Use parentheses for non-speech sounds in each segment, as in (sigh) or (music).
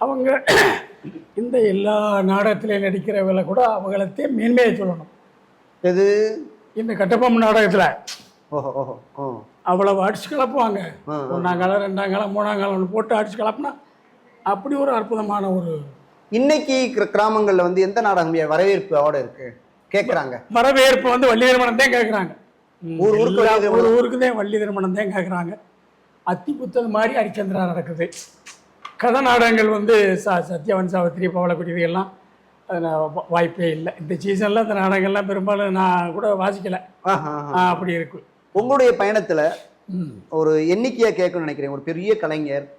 அவங்க (coughs) இந்த எல்லா நாடகத்திலையும் நடிக்கிறவங்கள கூட அவங்களத்தையும் மேன்மையை சொல்லணும். எது? இந்த கட்டபொம்மன் நாடகத்தில். ஓஹோ ஓஹோ ஓ. அவ்வளவு அடிச்சு கலப்புவாங்க. ஒன்றாம் காலம் ரெண்டாம் காலம் மூணாம் காலம்னு போட்டு அடிச்சு கலப்புனா அப்படி ஒரு அற்புதமான ஒரு இன்னைக்கு கிர- கிராமங்கள்ல வந்து எந்த நாடகம் வரவேற்பு அவோட இருக்கு? கேக்குறாங்க. வரவேற்பு வந்து வள்ளி திருமணம் தான் கேட்குறாங்க ஊர் ஊருக்கு. ஒரு ஊருக்கு தான் வள்ளி திருமணம் தான் கேட்குறாங்க அத்தி புத்தது மாதிரி ஹரிச்சந்திரா நடக்குது. கதை நாடகங்கள் வந்து ச சத்யவன் சாவித்திரி பவளக்குடி இதெல்லாம் அது நான் வா- வாய்ப்பே இல்லை. இந்த சீசனில் அந்த நாடகங்கள்லாம் பெரும்பாலும் நான் கூட வாசிக்கலை. அப்படி இருக்கு. உங்களுடைய பயணத்துல ஒரு எண்ணிக்கையா கேட்கணும்னு நினைக்கிறேன். ஒரு பெரிய கலைஞர்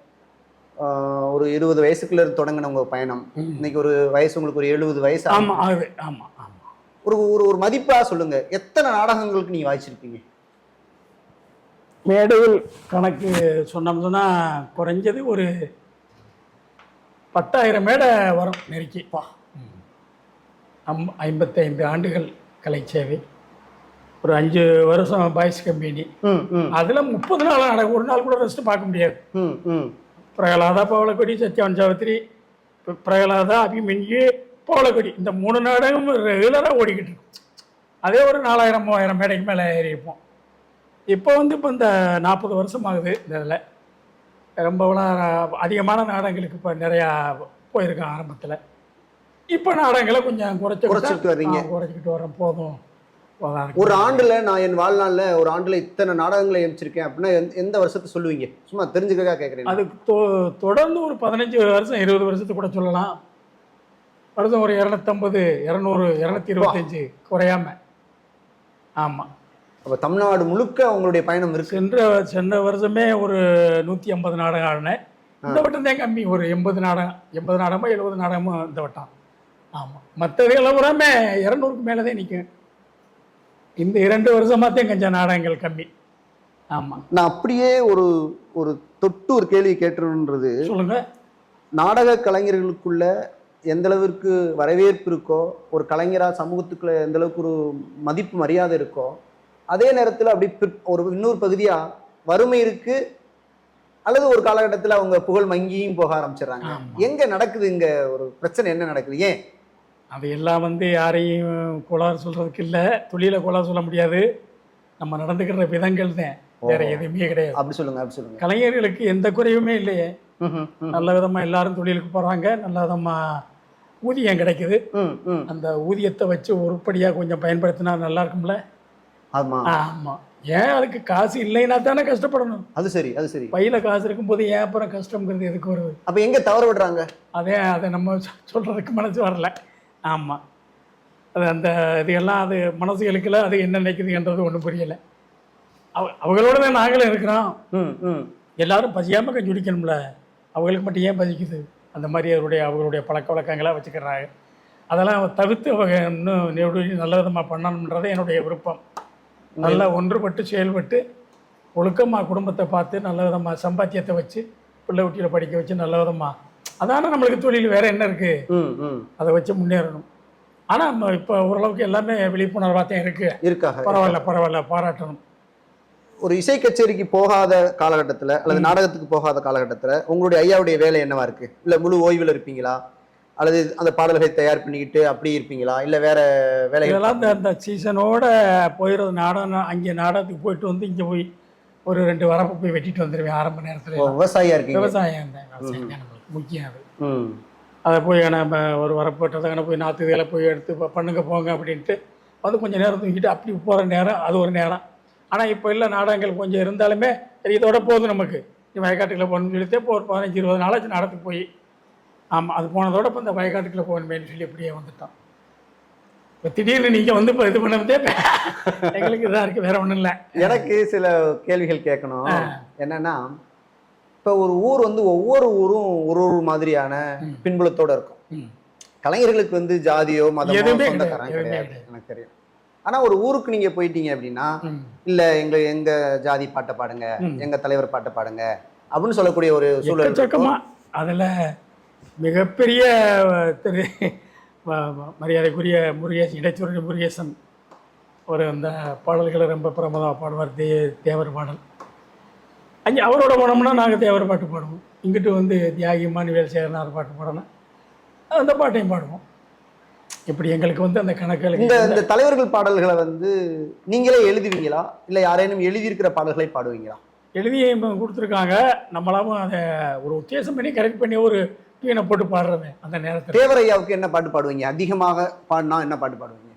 ஒரு இருபது வயசுக்குள்ள இருந்து தொடங்கின உங்க பயணம். இன்னைக்கு ஒரு வயசு உங்களுக்கு ஒரு எழுபது வயசு. ஆமாம் ஆகுது. ஆமாம் ஆமாம் ஒரு ஒரு ஒரு மதிப்பா சொல்லுங்க. எத்தனை நாடகங்களுக்கு நீங்க வாய்ச்சிருப்பீங்க மேடையில் கணக்கு சொன்னோம்னா குறைஞ்சது ஒரு பத்தாயிரம் மேடை வரும் நெருக்கி. அம் ஐம்பத்தைந்து ஆண்டுகள் கலை சேவை. ஒரு அஞ்சு வருஷம் பாய்ஸ் கம்பெனி. அதில் முப்பது நாள் ஒரு நாள் கூட ரெஸ்ட் பார்க்க முடியாது. பிரகலாதா பவளக்கொடி சத்யவன் சாவித்திரி பிரகலாதா அபிமன்யு பவளக்கொடி இந்த மூணு நாடகம் ரெகுலராக ஓடிக்கிட்டு இருக்கும். அதே ஒரு நாலாயிரம் மூவாயிரம் மேடைக்கு மேலே ஏறி இருப்போம் இப்போ வந்து இப்போ இந்த நாற்பது வருஷம் ஆகுது இந்த இதில். ரொம்ப விழா- அதிகமான நாடகங்களுக்கு இப்போ நிறையா போயிருக்கேன் ஆரம்பத்தில். இப்போ நாடகங்களை கொஞ்சம் குறைச்சி குறைச்சிட்டு வர்றீங்க. குறைச்சிக்கிட்டு வரேன் போதும். ஒரு ஆண்டுல நான் என் வாழ்நாள்ல ஒரு ஆண்டுல இத்தனை நாடகங்களை எமிச்சிருக்கேன் அப்படின்னா எந்த- எந்த வருஷத்தை சொல்லுவீங்க? சும்மா தெரிஞ்சுக்கா கேட்குறேன் அது தொ- தொடர்ந்து ஒரு பதினஞ்சு வருஷம் இருபது வருஷத்துக்கு கூட சொல்லலாம். வருஷம் ஒரு இரநூத்தம்பது இரநூறு இரநூத்தி இருபத்தஞ்சு குறையாம. ஆமாம் அப்ப தமிழ்நாடு முழுக்க உங்களுடைய பயணம் இருக்கு. சென்ற சென்ற வருஷமே ஒரு நூற்றி ஐம்பது நாடகம் ஆடினேன். இந்த வட்டம் தான் கம்மி. ஒரு எண்பது நாடகம் எண்பது நாடகமோ எழுபது நாடகமோ இந்த வட்டம். ஆமாம் மற்றது எல்லாமே இரநூறுக்கு மேலே தான் நிற்கும் இந்த இரண்டு வருஷமாக தான் கொஞ்சம் நாடகங்கள் கம்மி. ஆமாம் நான் அப்படியே ஒரு ஒரு தொட்டு ஒரு கேள்வி கேட்டுருன்றது சொல்லுங்கள் நாடக கலைஞர்களுக்குள்ள எந்த அளவிற்கு வரவேற்பு இருக்கோ ஒரு கலைஞரா சமூகத்துக்குள்ள எந்த அளவுக்கு ஒரு மதிப்பு மரியாதை இருக்கோ அதே நேரத்துல அப்படி ஒரு இன்னொரு பகுதியா வறுமை இருக்கு அல்லது ஒரு காலகட்டத்துல அவங்க புகழ் மங்கியும் போக ஆரம்பிச்சிடுறாங்க. எங்க நடக்குது இங்க? ஒரு பிரச்சனை என்ன நடக்குது? ஏன்? அது எல்லாம் வந்து யாரையும் கோளாறு சொல்கிறதுக்கு இல்லை. தொழிலை கோளாறு சொல்ல முடியாது. நம்ம நடந்துக்கிற விதங்கள் தான். வேற எதுவுமே கிடையாது. அப்படி சொல்லுங்க அப்படி சொல்லுங்க. கலைஞர்களுக்கு எந்த குறையுமே இல்லையே. நல்ல விதமாக எல்லாரும் தொழிலுக்கு போகிறாங்க நல்ல விதமாக ஊதியம் கிடைக்குது. அந்த ஊதியத்தை வச்சு உருப்படியாக கொஞ்சம் பயன்படுத்தினா நல்லா இருக்கும்ல? ஆமா. ஆமாம் ஏன் அதுக்கு காசு இல்லைன்னா தானே கஷ்டப்படணும்? அது சரி அது சரி. பையில் காசு இருக்கும்போது ஏன் அப்புறம் கஷ்டங்கிறது எதுக்கு வருது? அப்ப எங்க தவற விடுறாங்க? அதே அதை நம்ம சொல்றதுக்கு மனசு வரல. ஆமாம் அது அந்த இதெல்லாம் அது மனசுகளுக்குல அது என்ன நினைக்குதுன்றது ஒன்றும் புரியலை. அவ அவங்களோட தான் நாங்களும் இருக்கிறோம். ம், ம். எல்லாரும் பசியாமல் கொஞ்சம் குடிக்கணும்ல? அவங்களுக்கு மட்டும் ஏன் பசிக்குது? அந்த மாதிரி அவருடைய அவங்களுடைய பழக்க வழக்கங்களாக வச்சுக்கிறாங்க. அதெல்லாம் தவிர்த்து அவங்க இன்னும் நல்ல விதமாக பண்ணணுன்றது என்னுடைய விருப்பம். நல்லா ஒன்றுபட்டு செயல்பட்டு ஒழுக்கமாக குடும்பத்தை பார்த்து நல்ல விதமாக சம்பாத்தியத்தை வச்சு பிள்ளை குட்டியில் படிக்க வச்சு நல்ல விதமாக அதானே நம்மளுக்கு தொழில் வேறு என்ன இருக்குது. அதை வச்சு முன்னேறணும். ஆனால் நம்ம இப்போ ஓரளவுக்கு எல்லாமே விழிப்புணர்வாக தான் இருக்குது இருக்காக பரவாயில்ல பரவாயில்ல பாராட்டணும். ஒரு இசை கச்சேரிக்கு போகாத காலகட்டத்துல அல்லது நாடகத்துக்கு போகாத காலகட்டத்துல உங்களுடைய ஐயாவுடைய வேலை என்னவா இருக்கு? இல்ல முழு ஓய்வில் இருப்பீங்களா? அல்லது அந்த பாடல்களை தயார் பண்ணிக்கிட்டு அப்படி இருப்பீங்களா? இல்ல வேற வேலை இதெல்லாம் இந்த அந்த சீசனோட போயிடுறது நாடகம் அங்கே நாடகத்துக்கு போயிட்டு வந்து இங்கே போய் ஒரு ரெண்டு வரப்பு போய் வெட்டிட்டு வந்துடுவேன் ஆரம்ப நேரத்தில். விவசாயியா இருக்கீங்க? விவசாயம் தான் முக்கியம் அது. அதை போய் நம்ம ஒரு வரப்பு வெட்டுறதுக்கான போய் நாற்று வேலை போய் எடுத்து பண்ணுங்க போங்க அப்படின்ட்டு வந்து கொஞ்சம் நேரம் தூங்கிட்டு அப்படி போகிற நேரம் அது ஒரு நேரம். ஆனால் இப்போ இல்லை நாடகங்கள் கொஞ்சம் இருந்தாலுமே இதோட போதும் நமக்கு. வயக்காட்டுக்குள்ள போகணும்னு சொல்லிட்டு இப்போ ஒரு பதினஞ்சு இருபது நாளாச்சு நாடகத்துக்கு போய் ஆமாம் அது போனதோட இப்போ இந்த வயக்காட்டுக்குள்ள போகணுமேனு சொல்லி இப்படியே வந்துட்டோம். இப்போ திடீர்னு நீங்கள் வந்து இப்போ இது பண்ணதே எங்களுக்கு இதாக இருக்குது வேற ஒன்றும் இல்லை. எனக்கு சில கேள்விகள் கேட்கணும். என்னன்னா இப்ப ஒரு ஊர் வந்து ஒவ்வொரு ஊரும் ஒரு ஒரு மாதிரியான பின்புலத்தோட இருக்கும். கலைஞர்களுக்கு வந்து ஜாதியோ மதமோ எதுவுமே கிடையாது, எனக்கு தெரியும். ஆனா ஒரு ஊருக்கு நீங்க போயிட்டீங்க அப்படின்னா இல்ல எங்க எங்க ஜாதி பாட்டை பாடுங்க. எங்க தலைவர் பாட்டை பாடுங்க அப்படின்னு சொல்லக்கூடிய ஒரு சூழல் அதில் மிகப்பெரிய திரு மரியாதைக்குரிய முருகேசன் இடைச்சூரிய முருகேசன் ஒரு அந்த பாடல்களை ரொம்ப பிரமதமாக பாடுவார் தே தேவர் பாடல். அங்கே அவரோட போனோம்னா நாங்கள் தேவர பாட்டு பாடுவோம். இங்கிட்டு வந்து தியாகி மானுவேல் சேகரனார் பாட்டு பாடணும். அந்த பாட்டையும் பாடுவோம். இப்படி எங்களுக்கு வந்து அந்த இந்த கணக்கு இந்த தலைவர்கள் பாடல்களை வந்து நீங்களே எழுதுவீங்களா? இல்ல யாரேனும் எழுதியிருக்கிற பாடல்களை பாடுவீங்களா? எழுதியும் கொடுத்துருக்காங்க. நம்மளாவும் அதை ஒரு உத்தேசம் பண்ணி கரெக்ட் பண்ணி ஒரு டியூனை போட்டு பாடுறது அந்த நேரத்தில். தேவரையாவுக்கு என்ன பாட்டு பாடுவீங்க? அதிகமாக பாடினா என்ன பாட்டு பாடுவீங்க?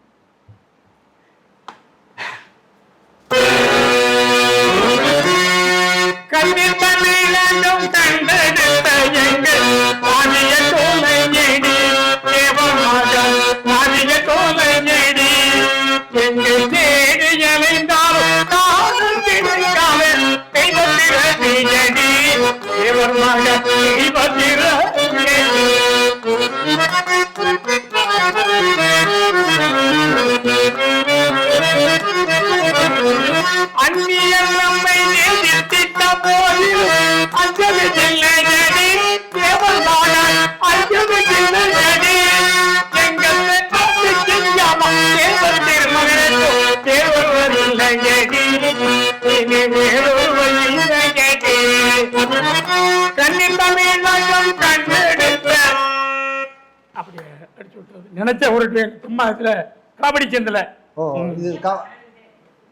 அந்நியர் நம்மை நேசித்திட்ட போதிலும் அஞ்சவில்லையடி தேவனாய் அஞ்சவில்லையடி எங்கள் தேவர் திருமகனுக்கு தேவர் நினைச்ச ஒரு சும்மா இதுல காபடி சேர்ந்தல ஓ இது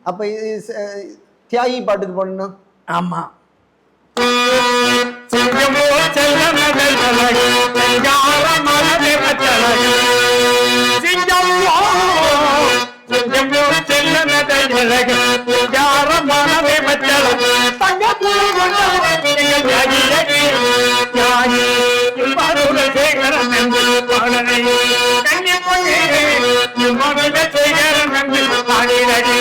அப்ப இது ச- தியாகி பாட்டுக்கு போடணும்னா? ஆமா. சிங்கமோ ஆடினடி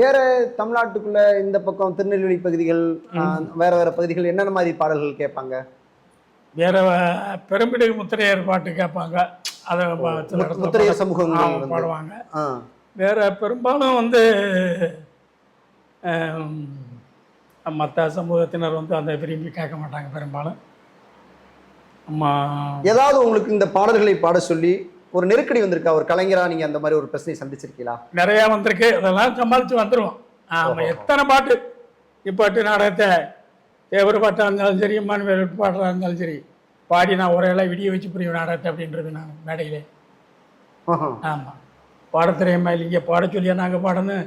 வேற தமிழ்நாட்டுக்குள்ள இந்த பக்கம் திருநெல்வேலி பகுதிகள் வேற வேற பகுதிகள் என்னென்ன மாதிரி பாடல்கள் கேட்பாங்க? வேற அஹ், பெரும்பிடுகு முத்திரையர் பாட்டு கேட்பாங்க. அதை முத்திரையர் வந்து. பாடுவாங்க. வேற பெரும்பாலும் வந்து மற்ற சமூகத்தினர் வந்து அந்த விரும்பி கேட்க மாட்டாங்க பெரும்பாலும். ஏதாவது உங்களுக்கு இந்த பாடல்களை பாட சொல்லி ஒரு நெருக்கடி வந்திருக்கா? ஒரு கலைஞரா நீங்க அந்த மாதிரி ஒரு பிரச்சனை சந்திச்சிருக்கீங்களா? நிறையா வந்திருக்கு. அதெல்லாம் சமாளித்து வந்துடுவோம் ஆமாம் எத்தனை பாட்டு? இப்பாட்டு நாடகத்தை தேவர் பாட்டாக இருந்தாலும் சரி மானுவேல் பாட்டாக இருந்தாலும் சரி பாடி நான் உரையெல்லாம் விடிய வச்சு புரியும் நாடகத்தை அப்படின்றது நான் மேடையிலே. ஆமாம் பாட தெரியாம இல்லைங்க பாட சொல்லியா நாங்கள் பாடணும்.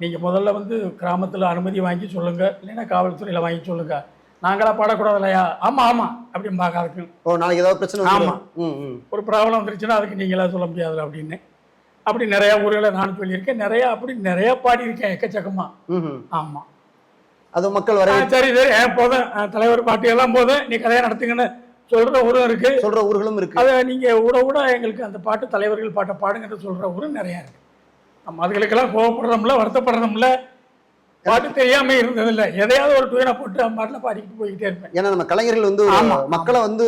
நீங்கள் முதல்ல வந்து கிராமத்தில் அனுமதி வாங்கி சொல்லுங்க இல்லைன்னா காவல்துறையில் வாங்கி சொல்லுங்க. நாங்களா பாடக்கூடாது இல்லையா ஆமாம் ஆமாம் அப்படிம்பாங்க அதுக்கு ஓ நாளைக்கு ஏதாவது பிரச்சனை ஆமா. வந்துரும். ம் ம். ஒரு ப்ராப்ளம் வந்துருச்சுன்னா அதுக்கு நீங்களா சொல்ல முடியாதுல அப்படின்னு. அப்படி நிறையா ஊர்களை நானும் சொல்லியிருக்கேன். நிறையா அப்படி நிறையா பாடியிருக்கேன் எக்கச்சக்கமா. ம் ம். ஆமாம் அது மக்கள் வர சரி சரி. ஏன் போதும். தலைவர் பாட்டு எல்லாம் போதும். நீ கதையை நடத்துங்கன்னு சொல்கிற ஊரும் இருக்கு. சொல்ற ஊர்களும் இருக்கு. அதை நீங்கள் விட விட எங்களுக்கு அந்த பாட்டு தலைவர்கள் பாட்டை பாடுங்கன்னு சொல்கிற ஊரும் நிறையா இருக்கு. நம்ம அதுகளுக்கெல்லாம் கோவப்படுறோம்ல வருத்தப்படுறோம்ல. பாட்டு தெரியாம இருந்ததில்லை. எதையாவது ஒரு டூயனை போட்டு பாட்டில் பாடிக்கிட்டு போய்கிட்டே இருப்பேன். ஏன்னா நம்ம கலைஞர்கள் வந்து. மக்களை வந்து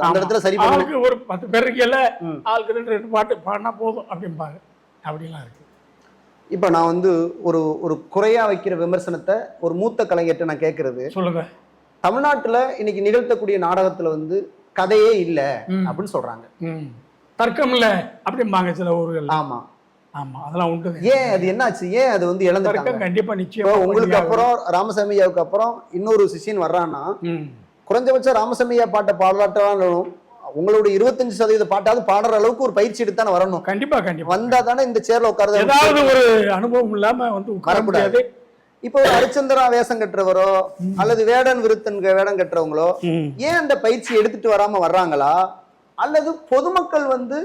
அந்த. இடத்துல சரி ஆளுக்கு ஒரு பத்து பேர் இருக்கல ம். ஆளுக்கு ரெண்டு ரெண்டு பாட்டு பாடினா போதும் அப்படிம்பாங்க. அப்படிலாம் இருக்கு. இப்போ நான் வந்து ஒரு ஒரு குறையா வைக்கிற விமர்சனத்தை ஒரு மூத்த கலைஞர்கிட்ட நான் கேட்கறது சொல்லுங்க. தமிழ்நாட்டுல இன்னைக்கு நிகழ்த்தக்கூடிய நாடகத்துல வந்து கதையே இல்ல. அப்படின்னு சொல்றாங்க. தர்க்கம் இல்லை அப்படிம்பாங்க சில ஊர்கள் ஆமா. ஆமா அதெல்லாம் உண்டு. ஏன் அது என்னாச்சு? ஏன் அது வந்து இழந்துட்டாங்க? கண்டிப்பா நிச்சயமா உங்களுக்கு. அப்புறம் ராமசாமி ஐயாவுக்கு அப்புறம் இன்னொரு சிஷியன் வர்றான்னா குறைஞ்சபட்சம் ராமசாமி ஐயா பாட்டை பாடலாட்டாலும் உங்களுடைய இருபத்தஞ்சு சதவீத பாட்டாவது பாடுற அளவுக்கு ஒரு பயிற்சி எடுத்து தானே வரணும். கண்டிப்பா கண்டிப்பா. வந்தா தானே இந்த சேர்ல உட்காருது ஏதாவது ஒரு அனுபவம் இல்லாம வந்து உட்கார. முடியாது. இப்போ ஒரு ஹரிச்சந்திரா வேஷம் கட்டுறவரோ அல்லது வேடன் விருத்தன் வேடம் கட்டுறவங்களோ. ஏன் அந்த பயிற்சி எடுத்துட்டு வராம வர்றாங்களா? அல்லது பொதுமக்கள் வந்து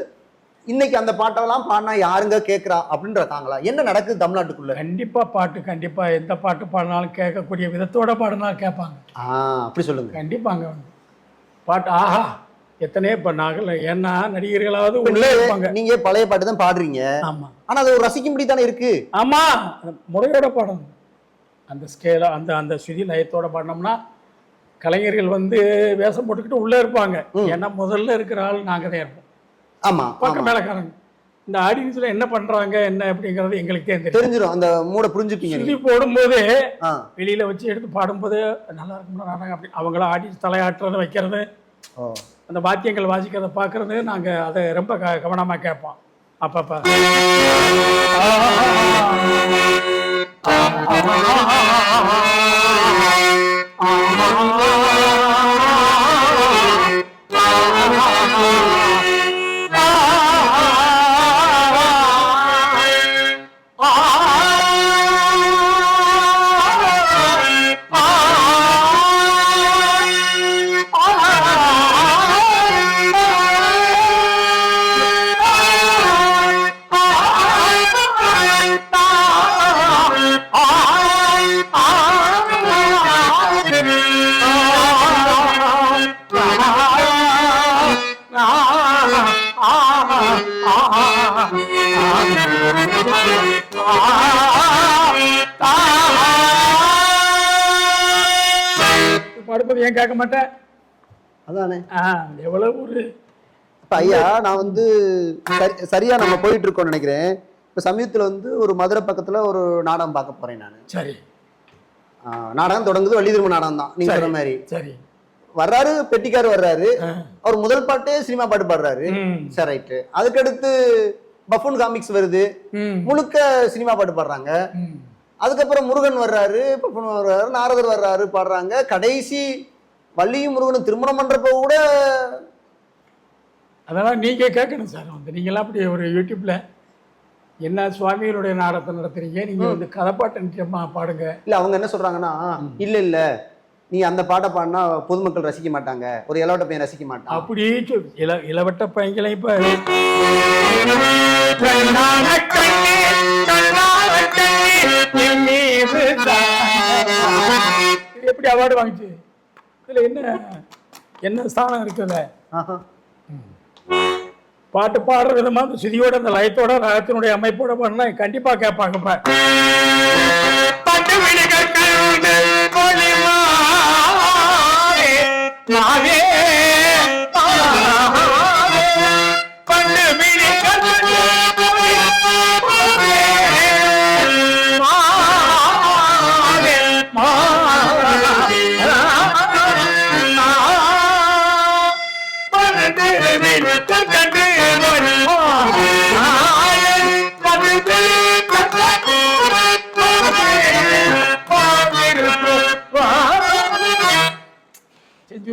இன்னைக்கு அந்த பாட்டெல்லாம் பாடினா யாருங்க கேட்கறா அப்படின்றதாங்களா என்ன நடக்குது தமிழ்நாட்டுக்குள்ள? கண்டிப்பா பாட்டு கண்டிப்பா எந்த பாட்டு பாடினாலும் கேட்கக்கூடிய விதத்தோட பாடினாலும் கேட்பாங்க. ஆ அப்படி சொல்லுங்க. கண்டிப்பாங்க. பாட்டு ஆஹா எத்தனையோ இப்போ நாங்கள் ஏன்னா நடிகர்களாவது உள்ளே இருப்பாங்க. நீங்க பழைய பாட்டு தான் பாடுறீங்க. ஆமா. ஆனா அது ஒரு ரசிக்கும்படி தானே இருக்கு. ஆமா அந்த முறையோட பாடணும். அந்த ஸ்கேல அந்த அந்த சுதி லயத்தோட பாடினோம்னா கலைஞர்கள் வந்து வேஷம் போட்டுக்கிட்டு உள்ளே இருப்பாங்க. ஏன்னா முதல்ல இருக்கிற ஆள் நாங்கள் தான் இருப்போம். ஆமா பக்கம் ஆமா. மேலக்காரங்க. இந்த ஆடியன்ஸ்ல என்ன பண்றாங்க என்ன அப்படிங்கிறது எங்களுக்கு தெரியும். தெரிஞ்சிடும் அந்த மூட புரிஞ்சுப்பீங்க சுதி நீங்க போடும்போது வெளியில வச்சு எடுத்து பாடும்போது நல்லா இருக்கும்ல நாடகம் அப்படி. அவங்கள ஆடியன்ஸ் தலையாட்டுறதை வைக்கிறது அந்த வாத்தியங்கள் வாசிக்கிறத பார்க்கறது நாங்க அதை ரொம்ப கவனமா கேட்போம். அப்பப்ப. படுப்பது ஏன் கேட்க மாட்டேன்? அதானே. ஆ, எவ்வளவு ஒரு இப்ப ஐயா நான் வந்து சரி- சரியா நம்ம போயிட்டு இருக்கோம்னு நினைக்கிறேன். இப்ப சமீபத்துல வந்து ஒரு மதுரை பக்கத்துல ஒரு நாடகம் பார்க்க போறேன் நான். சரி. நாடகம் தொடங்குது வள்ளி திரும்ப நாடகம் தான். நீங்க. சொன்ன மாதிரி. சரி. வர்றாரு பெட்டிக்கார் வர்றாரு. அவர் முதல் பாட்டே சினிமா பாட்டு பாடுறாரு. சரி ரைட்டு. அதுக்கடுத்து பஃபூன் காமிக்ஸ் வருது. முழுக்க சினிமா பாட்டு பாடுறாங்க. அதுக்கப்புறம் முருகன் வர்றாரு பஃபூன் வர்றாரு நாரதர் வர்றாரு பாடுறாங்க. கடைசி வள்ளியும் முருகனும் திருமணம் பண்றப்ப கூட அதெல்லாம் நீங்க கேட்கணும் சார். வந்து நீங்களாம் அப்படி ஒரு யூடியூப்ல என்ன சுவாமிகளுடைய நாடகத்தை நடத்துறீங்க? நீங்க வந்து கதைப்பாட்டு நிச்சயமா பாடுங்க. இல்ல அவங்க என்ன சொல்றாங்கன்னா இல்ல இல்ல. நீ அந்த பாட்டை பாடினா பொதுமக்கள் ரசிக்க மாட்டாங்க. ஒரு இலவட்ட பையன் ரசிக்க மாட்டான். அப்படி சொல் இல இளவட்ட பையங்களை இப்ப எப்படி அவார்டு வாங்கிச்சு இதுல என்ன என்ன ஸ்தானம் இருக்குல்ல. பாட்டு பாடுற விதமா அந்த சுதியோட அந்த லயத்தோட ராகத்தினுடைய அமைப்போட பண்ணா கண்டிப்பா கேட்பாங்க இப்ப. பட்டு விழிகள் கண்டு பொலிவாரே, நாவே,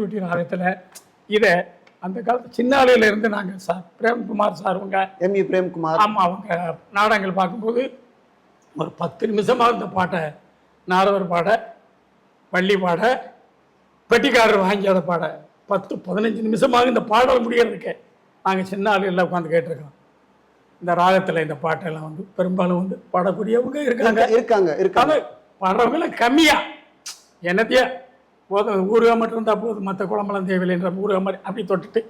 செஞ்சுருட்டி நாடகத்தில் இதை அந்த காலத்து சின்னாலையில இருந்து நாங்கள் சார் பிரேம்குமார் சார் அவங்க எம். யு பிரேம்குமார். ஆமாம் அவங்க நாடகங்கள் பார்க்கும்போது ஒரு பத்து நிமிஷமாக இந்த பாட்டை நாரவர் பாட வள்ளி பாட பெட்டிக்காரர் வாங்கி அதை பாட பத்து பதினஞ்சு நிமிஷமாக இந்த பாடல் முடியறதுக்கு நாங்கள் சின்ன ஆளுகளில் உட்காந்து கேட்டிருக்கோம். இந்த ராகத்தில் இந்த பாட்டெல்லாம் வந்து பெரும்பாலும் வந்து பாடக்கூடியவங்க இருக்காங்க. இருக்காங்க இருக்காங்க. பாடுறவங்கள கம்மியா. என்னத்தையா போதும். ஊறுகாய் மட்டும் இருந்தால் போதும். மற்ற குழம்பெல்லாம் தேவையில்லைன்ற ஊறுகாய் மாதிரி அப்படி தொட்டுட்டு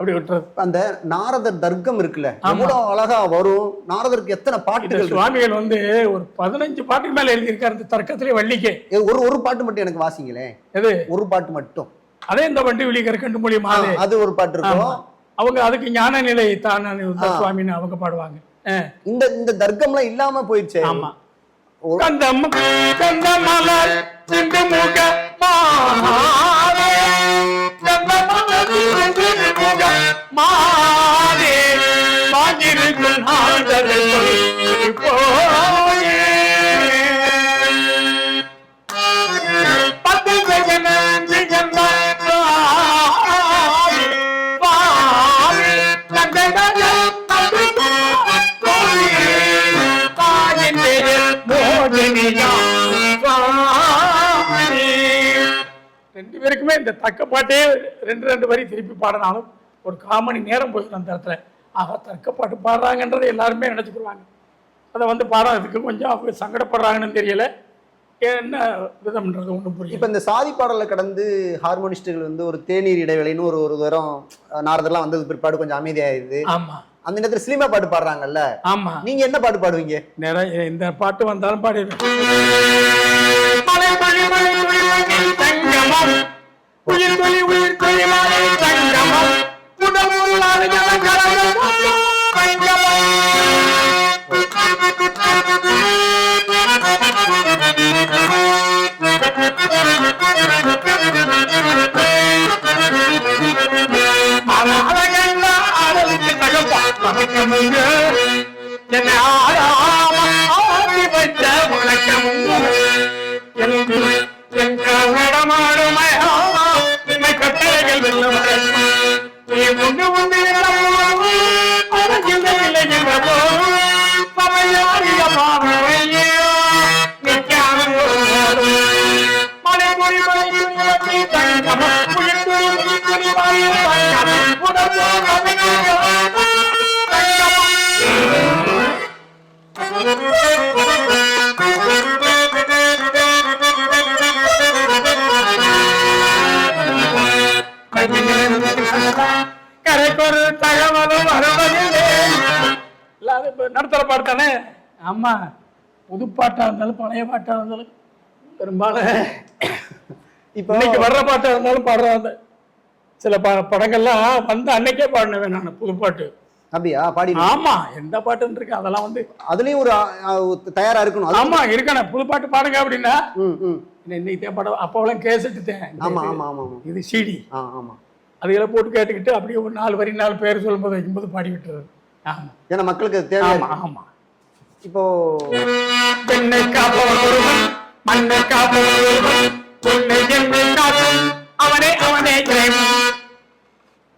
அப்படி விட்டுறது. அந்த நாரதர் தர்க்கம் இருக்குல்ல எவ்வளவு அழகா வரும். நாரதருக்கு எத்தனை பாட்டுகள். சுவாமிகள் வந்து ஒரு பதினஞ்சு பாட்டுக்கு மேல எழுதியிருக்காரு இந்த தர்க்கத்திலே வள்ளிக்கு. ஒரு ஒரு பாட்டு மட்டும் எனக்கு வாசிங்களேன் எது? ஒரு பாட்டு மட்டும். அதே இந்த வண்டி விழிக்கிற கண்டு மாது அது ஒரு பாட்டு இருக்கும். அவங்க அதுக்கு ஞான நிலை தான. சுவாமின்னு அவங்க பாடுவாங்க. இந்த இந்த தர்க்கம்லாம் இல்லாம போயிடுச்சு. ஆமா. கந்தம் கந்தமலர் சிந்து முக மாதே கந்தமலர் சிந்து முக மாதே மாஞ்சிருக்கும் நாதர்கள் போயே பத்து ஜெகனந்தி இந்த தக்க பாட்டே ரெண்டு ரெண்டு வரி திருப்பி பாடினாலும் ஒரு கால் மணி நேரம் போயிடும் அந்த இடத்துல. ஆக தக்க பாட்டு பாடுறாங்கன்றதை எல்லாருமே நினச்சிக்குவாங்க அதை வந்து பாடுறதுக்கு கொஞ்சம் அவங்க சங்கடப்படுறாங்கன்னு தெரியல. என்ன விதம்ன்றது ஒன்றும் புரியல. இப்ப இந்த சாதி பாடலை கடந்து ஹார்மோனிஸ்டுகள் வந்து ஒரு தேநீர் இடைவேளைன்னு ஒரு ஒரு தரம் நாரதர்லாம் வந்தது பிற்பாடு கொஞ்சம் அமைதியாயிருது ஆமா. அந்த நேரத்துல சினிமா பாட்டு பாடுறாங்கல்ல. ஆமா. நீங்க என்ன பாட்டு பாடுவீங்க? நிறைய இந்த பாட்டு வந்தாலும் பாடிடுவேன். உயிர் தொழில் உயிர் தொழிலாளி தங்கமம் உடம்புள்ளாறு அழகெல்லாம் அழகுக்கு என்ன ஆடா ஆமா. புது பாட்டா இருந்தாலும் பழைய பாட்டா இருந்தாலும். பெரும்பாலும் இப்போ இன்னைக்கு வர்ற பாட்டா இருந்தாலும் பாடுறாங்க சில ப படங்கள்லாம் வந்த அன்னைக்கே பாடினவேன் நான் புது பாட்டு. அப்படியா? பாடி ஆமா எந்த பாட்டுன்னு இருக்கு அதெல்லாம் வந்து அதுலயும் ஒரு தயாரா இருக்கணும். ஆமா இருக்கணும். புது பாட்டு பாடுங்க அப்படின்னா இன்னைக்கு பாடம் அப்போலாம் கேசட்டுத்தேன் ஆமா ஆமா ஆமா ஆமா. இது சிடி ஆமா. அதுகளை போட்டு கேட்டுக்கிட்டு அப்படியே ஒரு நாலு வரி நாலு பேர் சொல்லும்போது வைக்கும்போது பாடி விட்டுறது. ஆமா. ஏன்னா மக்களுக்கு தேவை ஆமா ஆமா. இப்போ பெண்ணை காப்பவன் ஒருவன் மண்ணை காப்பவன் ஒருவன் உன்னை என்னை காக்கும் அவனே அவனே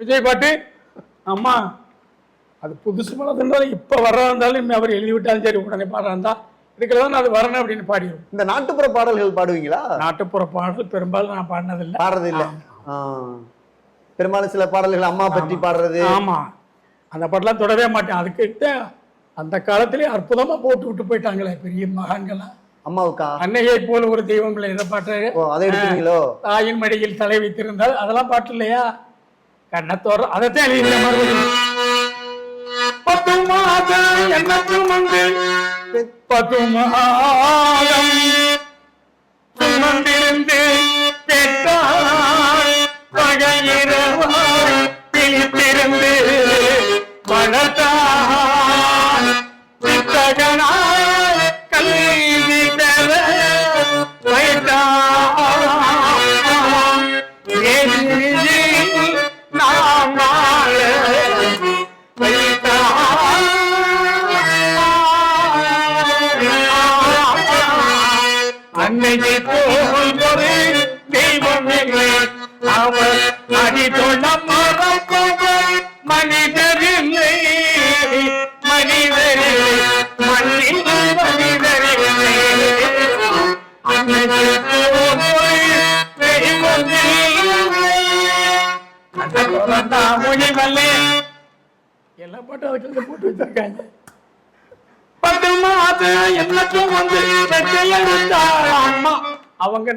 விஜய் பாட்டு? ஆமா அது புதுசு படம் இருந்தாலும் இப்போ வர்றதா இருந்தாலும் அவர் எழுதி விட்டாலும் சரி உடனே பாடுறா இருந்தா இதுக்குள்ள தான் அது வரணும் அப்படின்னு பாடிடுவோம் இந்த நாட்டுப்புற பாடல்கள் பாடுவீங்களா? நாட்டுப்புற பாடல் பெரும்பாலும் நான் பாடினதில்லை. பாடுறது இல்ல ஆ. பெரும்பாலும் சில பாடல்கள் அம்மா பற்றி பாடுறது. ஆமா. அந்த பாட்டெல்லாம் தொடவே மாட்டேன். அதுக்கு அந்த காலத்திலே அற்புதமா போட்டு விட்டு போயிட்டாங்களே பெரிய மகான்கள்லாம். அம்மாவுக்கா? அன்னையை போல ஒரு தெய்வங்களை எதை பாட்டு தாயின் மடியில் தலை வைத்திருந்தால் அதெல்லாம் பாட்டு இல்லையா கண்ணத்தோற அதைத்தான் எழுதியிருந்த மறுபடியும். எண்ணத்தும் வந்து சித்தகனாய் கல்வி பெற வைத்தாய் போல் தெய்வம் அவர் அடித்தொள்ள மறப்பவர் மனிதர். எல்லா பாட்டும் அதுக்கு போட்டு வச்சிருக்காங்க. எல்லாத்தையும் வந்து வெற்றி எடுத்தாள் அம்மா அவங்க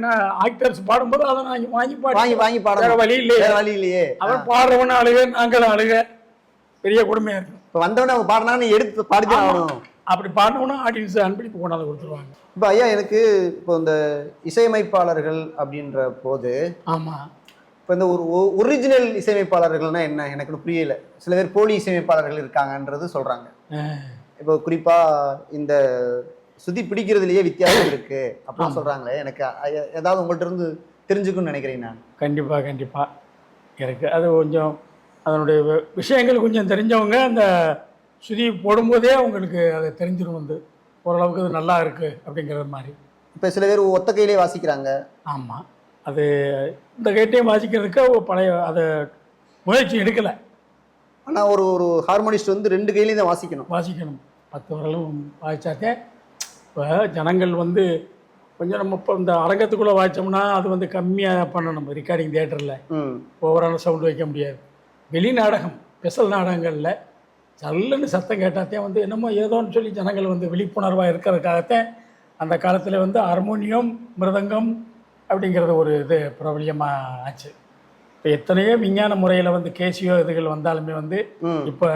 ஆக்டர்ஸ் பாடும்போது அதை நான் வாங்கி பாடி வாங்கி வாங்கி வேற பாடணும் வழி இல்லையே. வேற வழி இல்லையே. அவன் பாடுறவன அழுக நாங்களும் அழுக. பெரிய கொடுமையா இருக்கும். இப்ப வந்தவொடனே அவங்க பாடினாங்கன்னு எடுத்து பாடிதான் ஆகணும். அப்படி பாடினோம்னா ஆடியன்ஸ் அன்பளிப்பு கொண்டாந்து கொடுத்துருவாங்க. இப்போ ஐயா எனக்கு இப்போ இந்த இசையமைப்பாளர்கள் அப்படின்ற போது ஆமா. இப்போ இந்த ஒரு ஒரிஜினல் இசையமைப்பாளர்கள்னா என்ன? எனக்கு புரியல. சில பேர் போலி இசையமைப்பாளர்கள் இருக்காங்கன்றது சொல்றாங்க. அஹ், இப்போ குறிப்பா இந்த சுதி பிடிக்கிறதுலயே வித்தியாசம் இருக்கு அப்படின்னு சொல்றாங்களே. எனக்கு ஏதாவது உங்கள்ட்ட இருந்து தெரிஞ்சுக்கணும்னு நினைக்கிறேன் நான். கண்டிப்பா கண்டிப்பா. இருக்கு அது கொஞ்சம் அதனுடைய விஷயங்கள் கொஞ்சம் தெரிஞ்சவங்க அந்த சுதி போடும்போதே அவங்களுக்கு அது தெரிஞ்சிடும் வந்து. ஓரளவுக்கு அது நல்லா இருக்கு அப்படிங்கிற மாதிரி. இப்போ சில பேர் ஒத்த கையிலே வாசிக்கிறாங்க. ஆமாம் அது இந்த கைட்டையும் வாசிக்கிறதுக்கு பழைய அதை முயற்சி எடுக்கலை. ஆனா ஒரு ஒரு ஹார்மோனிஸ்ட் வந்து ரெண்டு கையிலையும் தான் வாசிக்கணும். வாசிக்கணும். பத்து வரலும் வாசிச்சாத்தே இப்போ ஜனங்கள் வந்து கொஞ்சம் நம்ம இப்போ இந்த அரங்கத்துக்குள்ளே வாசிச்சோம்னா அது வந்து கம்மியாக பண்ணணும். ரெக்கார்டிங் தியேட்டரில் ஓவரான சவுண்ட் வைக்க முடியாது. வெளி நாடகம் ஸ்பெஷல் நாடகங்களில் சல்லுன்னு சத்தம் கேட்டாத்தே வந்து என்னமோ ஏதோன்னு சொல்லி ஜனங்கள் வந்து விழிப்புணர்வாக இருக்கிறதுக்காகத்தான் அந்த காலத்தில் வந்து ஹார்மோனியம் மிருதங்கம் அப்படிங்கிறது ஒரு இது பிரபலியமாக ஆச்சு. இப்போ எத்தனையோ விஞ்ஞான முறையில் வந்து கேசியோ இதுகள் வந்தாலுமே வந்து இப்போ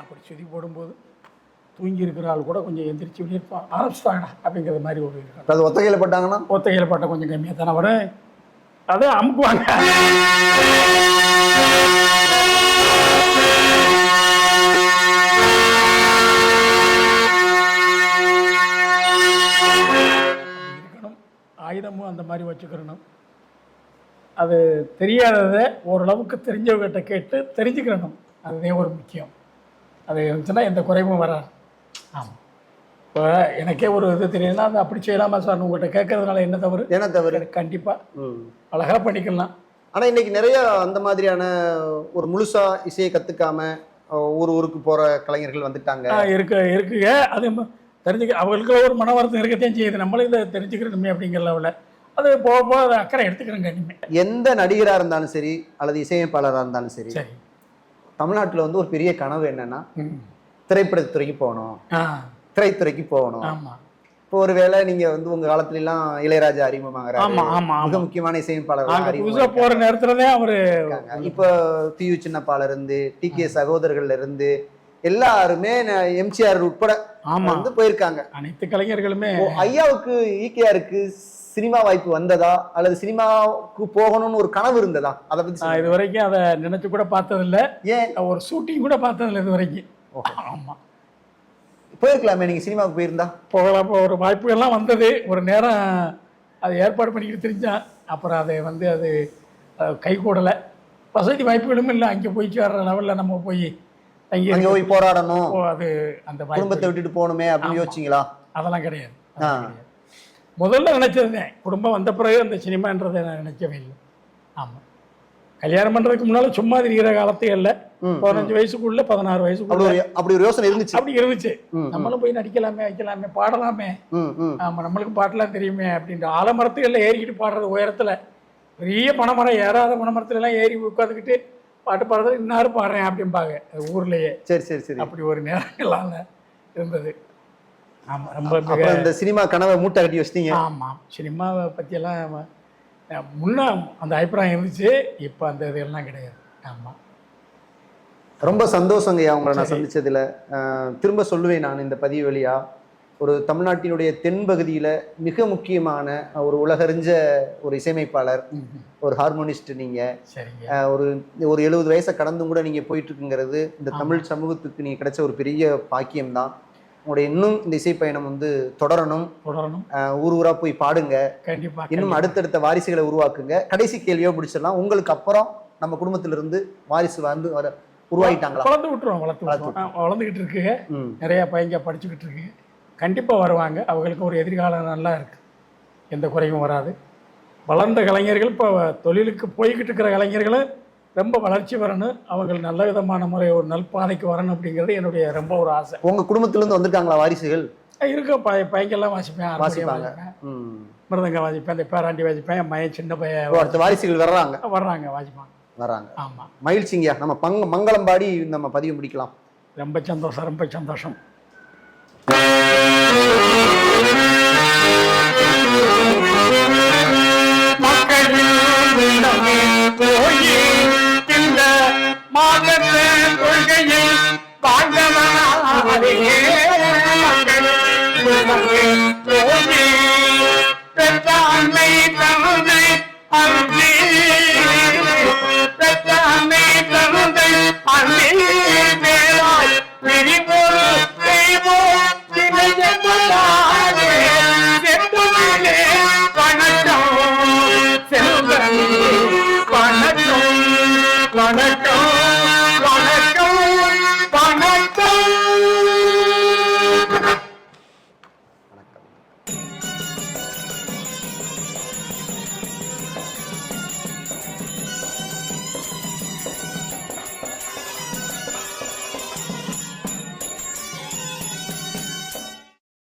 அப்படி சுதி போடும்போது தூங்கி இருக்கிற ஆள் கூட கொஞ்சம் எந்திரிச்சு வெளியே ஆரம்பிச்சிட்டாங்கடா அப்படிங்கிற மாதிரி ஒரு இருக்கணும் அது ஒத்த கையில போட்டாங்கன்னா? ஒத்தையில் பாட்டை கொஞ்சம் கம்மியாக தானே வரும். அதான் அமுக்குவாங்க. ஆயுதமும் அந்த மாதிரி வச்சுக்கிறணும். அது தெரியாததை ஓரளவுக்கு தெரிஞ்சவங்ககிட்ட கேட்டு தெரிஞ்சுக்கிறணும். அதுவே ஒரு முக்கியம். அது இருந்துச்சுன்னா எந்த குறைவும் வராது. ஆமாம் இப்போ எனக்கே ஒரு இது தெரியுதுன்னா அது அப்படி செய்யலாமா சார்? உங்கள்கிட்ட கேட்கறதுனால என்ன தவறு? ஏன்னா தவறு? கண்டிப்பாக. அழகாக பண்ணிக்கலாம். ஆனா இன்னைக்கு நிறைய அந்த மாதிரியான ஒரு முழுசா இசையை கத்துக்காம அஹ், ஊர் ஊருக்கு போற கலைஞர்கள் வந்துட்டாங்க. இருக்கு இருக்குங்க அது தெரிஞ்சுக்க அவங்களுக்கு ஒரு மன வருத்தம் இருக்கத்தான் செய்யுது. நம்மளும் இதை தெரிஞ்சுக்கிறோமே அப்படிங்கிற லெவலில் அது போக போக அதை அக்கறை எடுத்துக்கிறேங்க இனிமேல் எந்த நடிகரா இருந்தாலும் சரி அல்லது இசையமைப்பாளரா இருந்தாலும் சரி தமிழ்நாட்டுல வந்து ஒரு பெரிய கனவு என்னன்னா திரைப்படத்துறைக்கு போகணும். திரைத்துறைக்கு போகணும். ஆமாம் இப்போ ஒருவேளை நீங்க வந்து உங்க காலத்துல எல்லாம் இளையராஜா அறிமுகமாகறாரு. மிக ஆமாம் முக்கியமான இசையமைப்பாளர் நாங்கள் புதுசாக போகிற நேரத்தில் தான் அவர் இப்போ பியு சின்னப்பால இருந்து டி கே சகோதரர்கள்ல இருந்து எல்லாருமே எம்ஜிஆர் உட்பட ஆமாம் வந்து போயிருக்காங்க. அனைத்து கலைஞர்களுமே. ஐயாவுக்கு ஈகேஆருக்கு சினிமா வாய்ப்பு வந்ததா? அல்லது சினிமாவுக்கு போகணும்னு ஒரு கனவு இருந்ததா? அதை பத்தி. இது வரைக்கும் அதை நினச்சி கூட பார்த்ததில்ல. ஏன்? ஒரு ஷூட்டிங் கூட பார்த்ததில்ல இது வரைக்கும் ஓஹோ. போயிருக்கலாமே நீங்க சினிமாவுக்கு போயிருந்தா? போகலாம் ஒரு வாய்ப்புகள்லாம் வந்தது. ஒரு நேரம் அது ஏற்பாடு பண்ணிக்கிட்டு தெரிஞ்சான். அப்புறம் அதை வந்து அது கை கூடலை வசதி வாய்ப்புகளும் இல்லை. அங்கே போய் சேர்ற லெவலில் நம்ம போய் தங்கி அங்க போய் போராடணும். ஓ, அது அந்த குடும்பத்தை விட்டுட்டு போகணுமே அப்படின்னு. யோசிச்சீங்களா? அதெல்லாம் கிடையாது. முதல்ல நினச்சதுதான் குடும்பம் வந்த பிறகு அந்த சினிமான்றதை நான் நினைக்கவே இல்லை. ஆமாம் கல்யாணம் பண்ணுறதுக்கு முன்னால் சும்மா இருக்கிற காலத்தையும் இல்லை. பதினஞ்சு வயசுக்குள்ள பதினாறு வயசுக்குள்ள. அப்படி ஒரு யோசனை இருந்துச்சு. அப்படி இருந்துச்சு. நம்மளும் போய் நடிக்கலாமே வைக்கலாமே பாடலாமே. ம், ம். ஆமாம் நம்மளுக்கு பாட்டெல்லாம் தெரியுமே அப்படின்ற ஆலமரத்துகளில் ஏறிக்கிட்டு பாடுறது உயரத்தில். பெரிய பனைமரம் ஏறாத பனைமரத்துல எல்லாம் ஏறி உட்காந்துக்கிட்டு பாட்டு பாடுறது இன்னாரும் பாடுறேன் அப்படிம்பாங்க. ஊர்லேயே. சரி சரி சரி. அப்படி ஒரு நேரங்களால இருந்தது. ஆமாம் ரொம்ப இந்த சினிமா கனவை மூட்டை கட்டி வச்சிட்டீங்க. ஆமாம் சினிமாவை பற்றியெல்லாம் முன்ன அந்த அபிப்பிராயம் இருந்துச்சு இப்போ அந்த இதெல்லாம் கிடையாது. ஆமாம் ரொம்ப சந்தோஷங்கய்யா உங்களை நான். சந்திச்சதுல. திரும்ப சொல்லுவேன் நான் இந்த பதிவு வழியா. ஒரு தமிழ்நாட்டினுடைய தென்பகுதியில மிக முக்கியமான ஒரு உலகறிஞ்ச ஒரு இசையமைப்பாளர். ஒரு ஹார்மோனிஸ்ட் நீங்க. சரிங்க. அஹ், ஒரு ஒரு எழுபது வயசை கடந்தும் கூட நீங்க போயிட்டு இருக்குங்கிறது இந்த. தமிழ் சமூகத்துக்கு நீங்க கிடைச்ச ஒரு பெரிய பாக்கியம்தான் உங்களுடைய இன்னும் இந்த இசை பயணம் வந்து தொடரணும். தொடரணும். ஊர் ஊரா போய் பாடுங்க. கண்டிப்பாக இன்னும் அடுத்தடுத்த வாரிசுகளை உருவாக்குங்க. கடைசி கேள்வியோ பிடிச்சிடலாம். உங்களுக்கு அப்புறம் நம்ம குடும்பத்துல இருந்து வாரிசு வந்து வர உருவாயிட்டாங்களா வளர்ந்து விட்டுருவோம் வளர்த்து வளர்த்து வளர்ந்துக்கிட்டு இருக்குங்க ம். நிறையா பையங்க படிச்சுக்கிட்டு இருக்கு. கண்டிப்பாக வருவாங்க. அவங்களுக்கு ஒரு எதிர்காலம் நல்லா இருக்குது எந்த குறையும் வராது. வளர்ந்த கலைஞர்கள் இப்போ தொழிலுக்கு போய்கிட்டு இருக்கிற கலைஞர்களும் ரொம்ப வளர்ச்சி வரணும். அவங்க நல்ல விதமான முறை ஒரு நல்பாதைக்கு வரணும் அப்படிங்கிறது என்னுடைய ரொம்ப ஒரு ஆசை. உங்க குடும்பத்துல இருந்து வந்திருக்காங்களா வாரிசுகள்? இருக்க. பய பையங்கெல்லாம் வாசிப்பேன் வாசிப்பாங்க. மிருதங்க வாசிப்பேன் இந்த பேராண்டி வாசிப்பேன் என் மயன் சின்ன பையன் வாரிசுகள் வர்றாங்க. வர்றாங்க வாசிப்பாங்க. வர்றாங்க ஆமாம் மகிழ்ச்சிங்கய்யா. நம்ம பங்க மங்களம் பாடி நம்ம பதிவு முடிக்கலாம். ரொம்ப சந்தோஷம் ரொம்ப சந்தோஷம். மாதத்து கொள்கையை வாழ்ந்தவனாலே